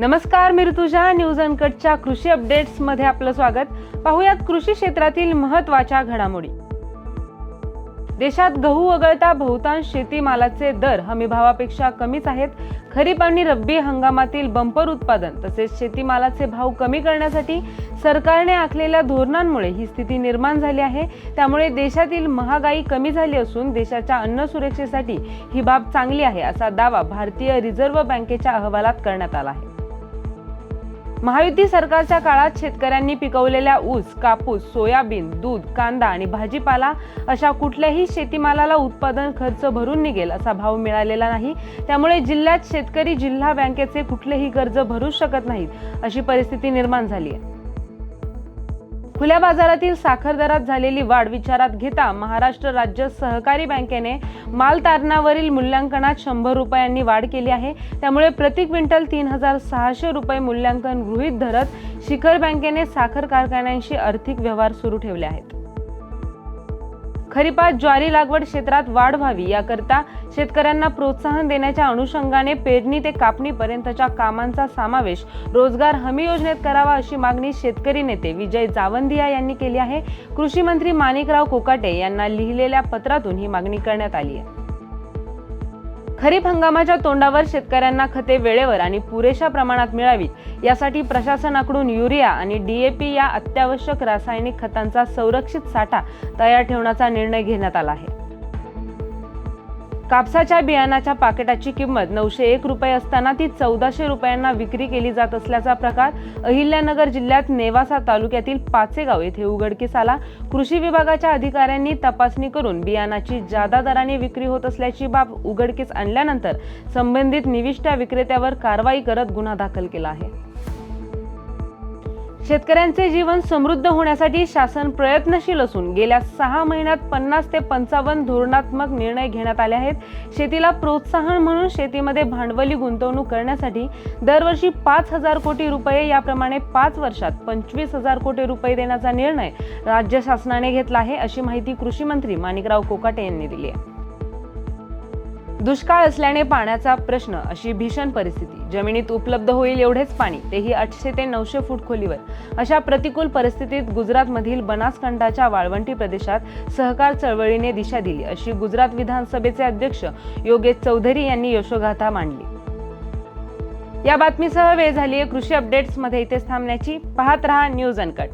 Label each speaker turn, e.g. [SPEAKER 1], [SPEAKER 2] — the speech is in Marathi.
[SPEAKER 1] नमस्कार मी ऋतुजा. न्यूज अनकटच्या कृषी अपडेट्समध्ये आपलं स्वागत. पाहुयात कृषी क्षेत्रातील महत्त्वाच्या घडामोडी. देशात गहू वगळता बहुतांश शेतीमालाचे दर हमीभावापेक्षा कमीच आहेत. खरीप आणि रब्बी हंगामातील बंपर उत्पादन तसेच शेतीमालाचे भाव कमी करण्यासाठी सरकारने आखलेल्या धोरणांमुळे ही स्थिती निर्माण झाली आहे. त्यामुळे देशातील महागाई कमी झाली असून देशाच्या अन्न सुरक्षेसाठी ही बाब चांगली आहे असा दावा भारतीय रिझर्व्ह बँकेच्या अहवालात करण्यात आला आहे. महायुती सरकारच्या काळात शेतकऱ्यांनी पिकवलेल्या ऊस कापूस सोयाबीन दूध कांदा आणि भाजीपाला अशा कुठल्याही शेतीमालाला उत्पादन खर्च भरून निघेल असा भाव मिळालेला नाही. त्यामुळे जिल्ह्यात शेतकरी जिल्हा बँकेचे कुठलेही कर्ज भरू शकत नाहीत अशी परिस्थिती निर्माण झाली आहे. खुल्या बाजारातील साखर दरात झालेली वाढ विचारात घेता महाराष्ट्र राज्य सहकारी बँकेने माल तारणावरील मूल्यांकनात शंभर रुपयांनी वाढ केली आहे. त्यामुळे प्रति क्विंटल तीन हजार सहाशे रुपये मूल्यांकन गृहीत धरत शिखर बँकेने साखर कारखान्यांशी आर्थिक व्यवहार सुरू ठेवले आहेत. खरीपात ज्वारी लागवड क्षेत्रात वाढ व्हावी याकरता शेतकऱ्यांना प्रोत्साहन देण्याच्या अनुषंगाने पेरणी ते कापणीपर्यंतच्या कामांचा समावेश रोजगार हमी योजनेत करावा अशी मागणी शेतकरी नेते विजय जावंदिया यांनी केली आहे. कृषी मंत्री माणिकराव कोकाटे यांना लिहिलेल्या पत्रातून ही मागणी करण्यात आली आहे. खरीप हंगामाच्या तोंडावर शेतकऱ्यांना खते वेळेवर आणि पुरेशा प्रमाणात मिळावीत यासाठी प्रशासनाकडून युरिया आणि डीएपी या अत्यावश्यक रासायनिक खतांचा संरक्षित साठा तयार ठेवण्याचा निर्णय घेण्यात आला आहे. कापसाच्या बियाणाच्या पाकिटाची किंमत नऊशे एक रुपये असताना ती चौदाशे रुपयांना विक्री केली जात असल्याचा प्रकार अहिल्यानगर जिल्ह्यात नेवासा तालुक्यातील पाचेगाव येथे उघडकीस आला. कृषी विभागाच्या अधिकाऱ्यांनी तपासणी करून बियाणाची जादा दराने विक्री होत असल्याची बाब उघडकीस आणल्यानंतर संबंधित निविष्ठा विक्रेत्यावर कारवाई करत गुन्हा दाखल केला आहे. शेतकऱ्यांचे जीवन समृद्ध होण्यासाठी शासन प्रयत्नशील असून गेल्या सहा महिन्यात पन्नास ते पंचावन्न धोरणात्मक निर्णय घेण्यात आले आहेत. शेतीला प्रोत्साहन म्हणून शेतीमध्ये भांडवली गुंतवणूक करण्यासाठी दरवर्षी पाच हजार कोटी रुपये याप्रमाणे पाच वर्षात पंचवीस हजार कोटी रुपये देण्याचा निर्णय राज्य शासनाने घेतला आहे अशी माहिती कृषी मंत्री माणिकराव कोकाटे यांनी दिली आहे. दुष्काळ असल्याने पाण्याचा प्रश्न अशी भीषण परिस्थिती. जमिनीत उपलब्ध होईल एवढेच पाणी तेही आठशे ते नऊशे फूट खोलीवर. अशा प्रतिकूल परिस्थितीत गुजरातमधील बनासकांठाच्या वाळवंटी प्रदेशात सहकार चळवळीने दिशा दिली अशी गुजरात विधानसभेचे अध्यक्ष योगेश चौधरी यांनी यशोगाथा मांडली. या बातमीसह वेळ झाली आहे कृषी अपडेट्समध्ये इथेच थांबण्याची. पाहत रहा न्यूज अनकट.